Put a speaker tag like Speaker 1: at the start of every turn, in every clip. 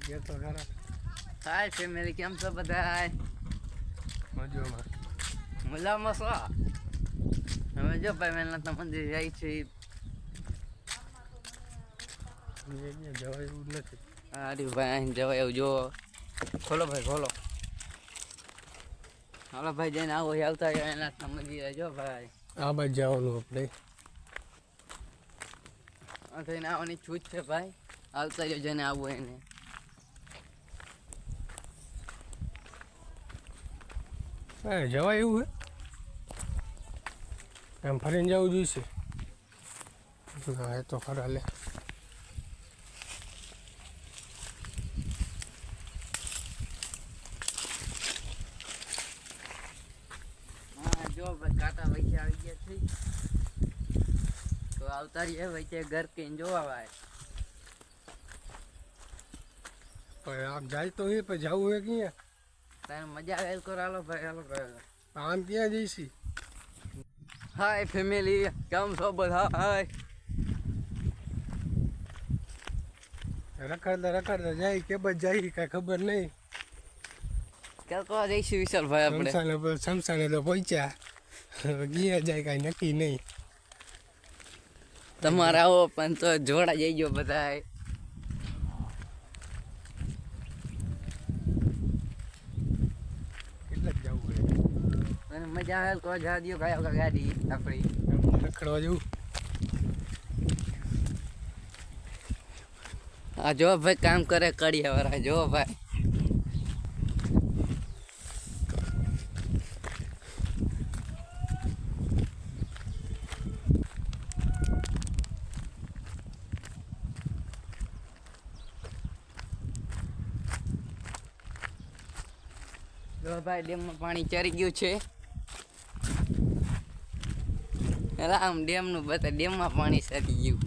Speaker 1: ગયા તો ખરા
Speaker 2: હાય ફેમિલી કેમ છો બધા
Speaker 1: મજોમાં.
Speaker 2: મજામાં છો? હવે જો ભાઈ મેલનાથ મંદિર જાય છે.
Speaker 1: જવાય એવું નથી
Speaker 2: અરે ભાઈ અહીં જવાય એવું જો. ખોલો ભાઈ ખોલો. હાલો ભાઈ જઈને આવો આવતા એના મંદિરે જો ભાઈ.
Speaker 1: આ બાજુ જવાનું આપણે.
Speaker 2: થઈને આવવાની છૂટ છે ભાઈ. આવતા રહ્યો જેને આવવું એને.
Speaker 1: જવાય એવું હે? એમ ફરીને જવું જોઈશે. તો ખરા લે
Speaker 2: હા જો ભાઈ કાંટા વચ્ચે આવી ગયા છે આવતા કે વચ્ચે ઘર કહીને જોવા ભાઈ
Speaker 1: પણ આમ જાય તો એ પણ જવું હે ક્યાં?
Speaker 2: તને મજા આવે કરો હાલો ભાઈ હાલો ભાઈ
Speaker 1: આમ ક્યાં જઈશી?
Speaker 2: હાય ફેમિલી કેમ છો બધા? હાય
Speaker 1: રખડતા રખડતા જાય કે બસ જાય કઈ ખબર નહીં.
Speaker 2: ક્યાં જઈશું વિશાલ ભાઈ આપણે
Speaker 1: શમશાને તો પહોંચ્યા. ગયા જાય કાંઈ નક્કી નહીં.
Speaker 2: તમારે આવો પણ તો જોડા જઈ ગયો બધા
Speaker 1: કેટલા જવું
Speaker 2: અને મજા આવે જા દો ભાઈ ગાડી આપણી
Speaker 1: રખડવા જવું.
Speaker 2: આ જો ભાઈ કામ કરે કડિયા વાળા જો ભાઈ જો ભાઈ ડેમમાં પાણી ચરી ગયું છે. રામ ડેમનું બધા ડેમમાં પાણી ચરી ગયું.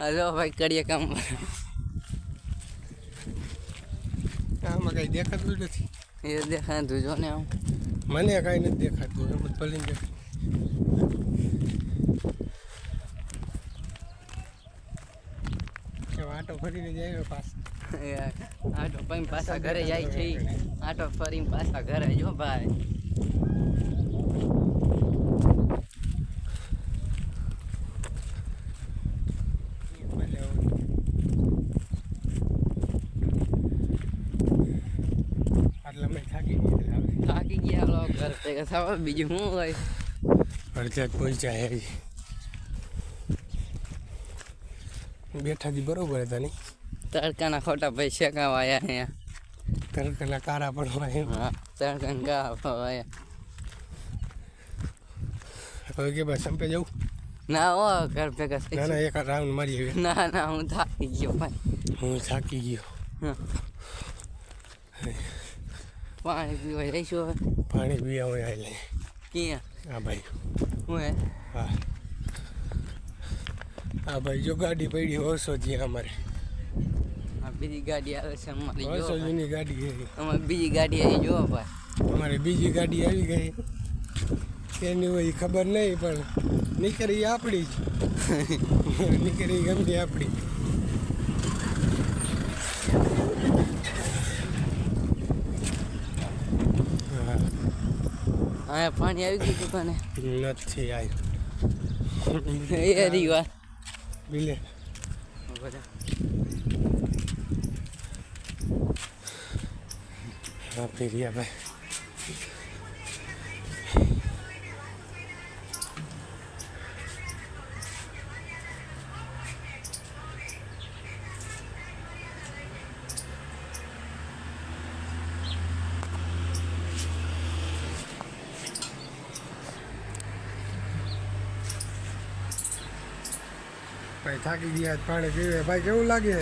Speaker 2: હલો ભાઈ કરીએ કામ
Speaker 1: આમાં કાંઈ દેખાતું નથી.
Speaker 2: એ દેખાતું જો ને આમ.
Speaker 1: મને કાંઈ નથી દેખાતું ભલે જ ભલીને દેખાય એ આટો ફરીને જાય
Speaker 2: એ આટો ફરીને પાછા ઘરે જાય છે. આટો ફરીને પાછા ઘરે જો ભાઈ.
Speaker 1: થાકી ગયા
Speaker 2: થાકી ગયા લો ઘર ભેગા થવા બીજું શું હોય?
Speaker 1: અડધા જ પહોંચ્યા હે હજી. બેઠા દી બરોબર હતા નહીં
Speaker 2: તડકાના ખોટા ભાઈ શેકાવા આવ્યા અહીંયા.
Speaker 1: તરતના કારા પડવા
Speaker 2: હા તડકાના ગા આયા
Speaker 1: હવે કે ભાઈ સંપે જવું?
Speaker 2: ના ઓ ઘર ભેગા
Speaker 1: ના ના એક રાઉન્ડ મારી આવી
Speaker 2: ના ના હું થાકી ગયો ભાઈ.
Speaker 1: હું થાકી ગયો.
Speaker 2: પાણી પીવા જઈશું
Speaker 1: પાણી પીવા હોય
Speaker 2: ક્યાં?
Speaker 1: હા ભાઈ.
Speaker 2: હું? હે.
Speaker 1: હા હા ભાઈ જો ગાડી પડી ઓછો છે અમારે.
Speaker 2: આ બીજી ગાડી આવે છે અમારી જો
Speaker 1: ઓછો
Speaker 2: ભાઈ.
Speaker 1: જૂની ગાડી છે.
Speaker 2: અમારી બીજી ગાડી આવી જો ભાઈ.
Speaker 1: અમારે બીજી ગાડી આવી ગઈ. તેની હોય ઈ ખબર નહીં પણ નીકળી આપણી જ. નીકળી ગમતી આપણી હા.
Speaker 2: હા પાણી આવી ગયું દુકાને
Speaker 1: નથી આવ્યું.
Speaker 2: એ રી વાત
Speaker 1: બિલે હા ભાઈ ભાઈ થાકી ગયા પાણી પીવે. ભાઈ કેવું લાગે?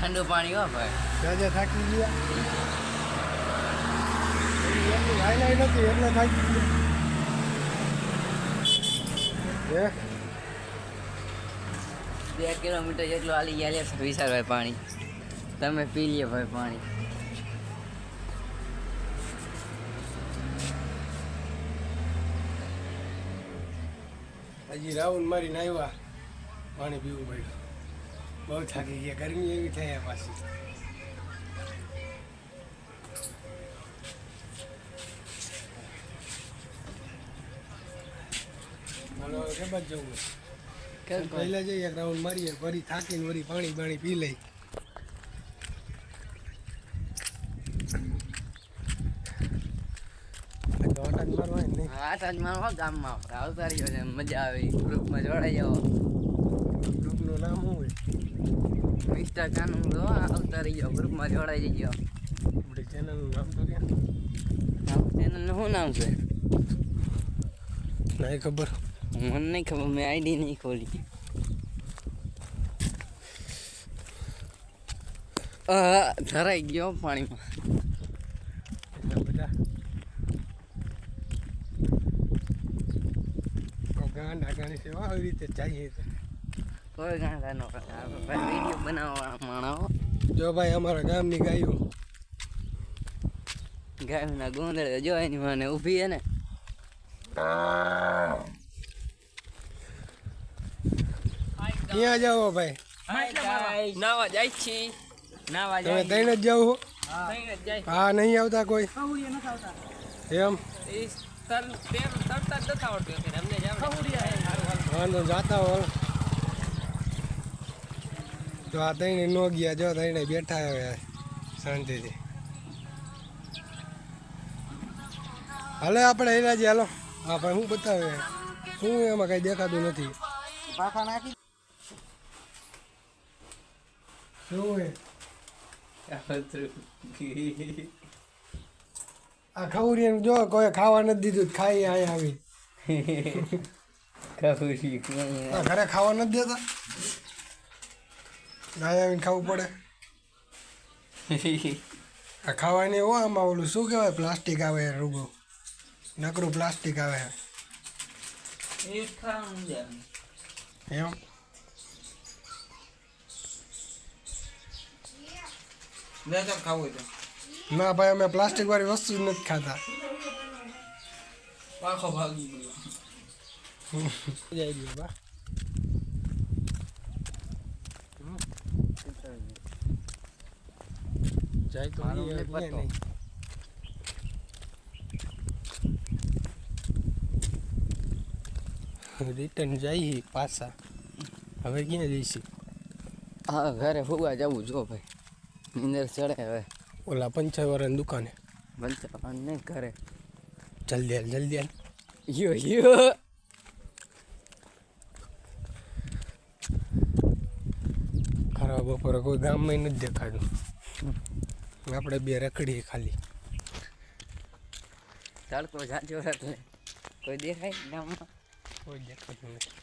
Speaker 2: ઠંડુ પાણી હો ભાઈ.
Speaker 1: રાજા થાકી ગયા. એટલું હાઈલાઈ નથી એટલે થાકી ગયા. હે?
Speaker 2: બે કિલોમીટર જેટલું હાલી ગયા છે વિશાલ ભાઈ પાણી. તમે પી લ્યો ભાઈ પાણી.
Speaker 1: હજી રાઉન્ડ મારીને આવ્યા. પાણી પીવું પડ્યું. બહુ થાકી ગયા. ગરમી એવી થઈ પાછી. હવે કે બાજુ જવું? પહેલા જઈએ રાઉન્ડ મારીએ ફરી થાકીને વળી પાણી પાણી પી લઈ. દોડા જ મારવા
Speaker 2: આ સાજ ગામમાં આપણે આવતા રહ્યો છે મજા આવે ગ્રુપમાં જોડાઈ જાઓ
Speaker 1: ગ્રુપનું નામ શું હોય
Speaker 2: મિસ્ટર તો જો આવતા રહ્યો ગ્રુપમાં જોડાઈ જજો શું નામ છે
Speaker 1: નહીં ખબર
Speaker 2: મને નહીં ખબર મેં આઈડી નહીં ખોલી ધરાઈ ગયો પાણીમાં
Speaker 1: એટલા બધા તો સેવા આવી રીતે ચાહીએ
Speaker 2: કોઈ ગાંડા નો વીડિયો બનાવવા માણો.
Speaker 1: જો ભાઈ અમારા ગામની ગાયો.
Speaker 2: ગાયના ગોંધળે જો એની મને ઊભી હે ને.
Speaker 1: ક્યાં જાઓ ભાઈ?
Speaker 2: નાવા જાય છે. નાવા
Speaker 1: તમે ત્રણ જ
Speaker 2: જાવ
Speaker 1: હા. નહીં આવતા કોઈ? એમ? વાંધો જાતા હોય તો આ ત્રણે નો ગયા જો ત્રણે બેઠા હવે શાંતિથી. હાલે આપણે એના જ હાલો. હા ભાઈ શું બતાવે? શું એમાં કઈ દેખાતું નથી.
Speaker 2: નાખી.
Speaker 1: શું હે આ ખવડિયાનું જો કોઈ ખાવા નથી દીધું તો ખાઈ અહીંયા આવી. આ ઘરે ખાવા નથી દેતા? અહીંયા આવીને ખાવું પડે. આ ખાવાની હો આમાં ઓલું શું કહેવાય? પ્લાસ્ટિક આવે રૂગો નકરું પ્લાસ્ટિક આવે. એમ? ના ભાઈ અમે પ્લાસ્ટિક વાળી વસ્તુ જ નથી ખાતા. ભાગી ગયો. બા જાય તો. નહીં. રિટર્ન જઈએ પાછા. હવે ક્યાં જઈશું?
Speaker 2: હા ઘરે ફુવા જવું જો ભાઈ. નીંદર ચડે હવે.
Speaker 1: ઓલા પંચર વાળાની દુકાને.
Speaker 2: પંચાવન ને ઘરે.
Speaker 1: જલ્દી હાલ જલ્દી હાલ.
Speaker 2: યો યો.
Speaker 1: ખરાબ બપોરે કોઈ ગામમાં નથી દેખાતું. આપણે બે રખડીએ ખાલી.
Speaker 2: તડકો જાજો એટલે. કોઈ દેખાય ગામમાં?
Speaker 1: કોઈ દેખાતું નથી.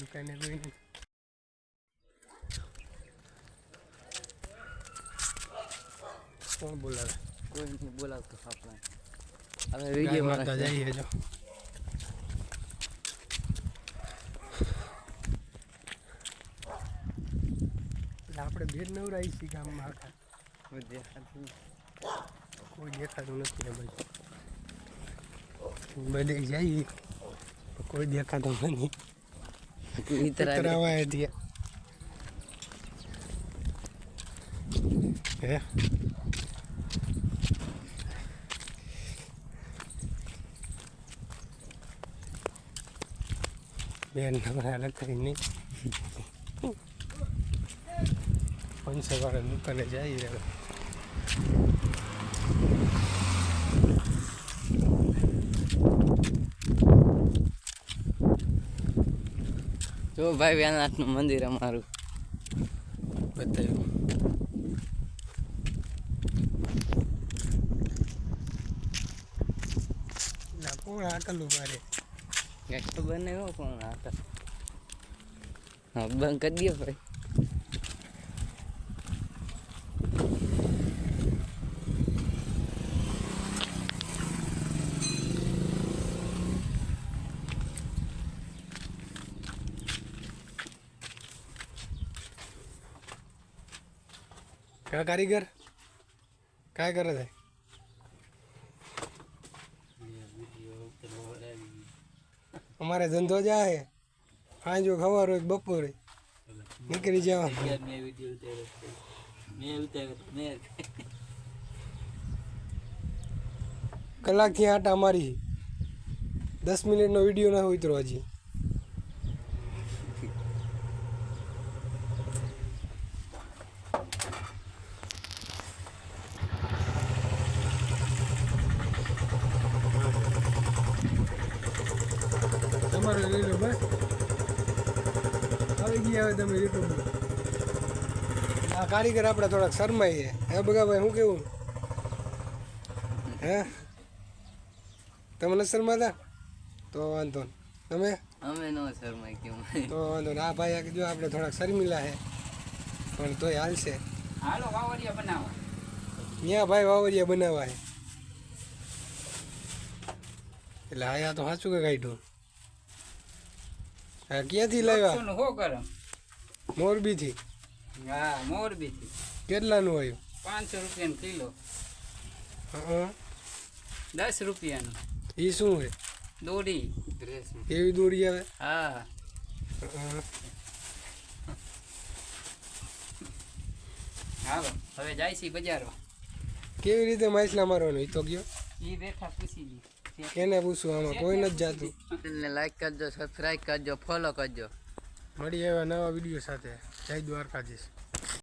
Speaker 1: દુકાને કોઈ નથી. કોણ બોલાવે?
Speaker 2: કોઈ નથી બોલાવતું આપણે હવે વીડિયો
Speaker 1: મારતા જઈએ જો. આપણે ભેદ નવરાઈ છીએ ગામમાં આખા. કોઈ દેખાતું નથી. ને બધે. જઈએ. કોઈ દેખાતું નથી. હતી હે? બેન નવરા લખાઈ નહીં પંચો વાળા દુકાને જઈએ હવે
Speaker 2: જો ભાઈ વ્યાનાથનું મંદિર અમારું
Speaker 1: બતાવ્યું ના કોણ આટલું મારે
Speaker 2: કઈ ખબર નહીં હોય કોણ આવતા હા બંધ કરી દો ભાઈ
Speaker 1: કા કારીગર કાય કરે છે અમારે ધંધો જાય સાંજો ખબર હોય બપોરે નીકળી જવાનું. કલાકથી આટા મારી. દસ મિનિટનો વીડિયો ના ઉતરો હજી. તમારે લઈ લો બસ આવી ગયા હવે તમે યુટ્યુબમાં આ કારીગર આપણે થોડાક શરમાઈએ. હે હે બગાભાઈ શું કેવું? હે? તમે ન શરમાતા? તો વાંધો નહીં. તમે?
Speaker 2: અમે ન શર્માય કેવું
Speaker 1: તો વાંધો નહીં. આ ભાઈ આ જો આપણે થોડાક શર્મિલા હે. પણ તોય હાલશે.
Speaker 2: હાલો વાવરિયા બનાવો.
Speaker 1: ત્યાં ભાઈ વાવરિયા બનાવવા હે એટલે આયા તો સાચું કે કાઢ્યું હા ક્યાંથી લાવ્યા?
Speaker 2: હો કરો?
Speaker 1: મોરબીથી.
Speaker 2: હા મોરબી થી
Speaker 1: કેટલાનું આવ્યું
Speaker 2: પાંચસો રૂપિયાનું કિલો. દસ રૂપિયાનું.
Speaker 1: એ શું છે
Speaker 2: દોરી.
Speaker 1: કેવી દોરી આવે? હા.
Speaker 2: હાલો હવે જાય છે બજારો
Speaker 1: કેવી રીતે માછલા મારવાનું? એ તો ગયો.
Speaker 2: એ બેઠા પૂછી લી
Speaker 1: એને પૂછવું આમાં કોઈ નથી જાતું.
Speaker 2: ચેનલને લાઈક કરજો સબસ્ક્રાઇબ કરજો ફોલો કરજો.
Speaker 1: મળી આવ્યા નવા વીડિયો સાથે. જય દ્વારકાધીશ.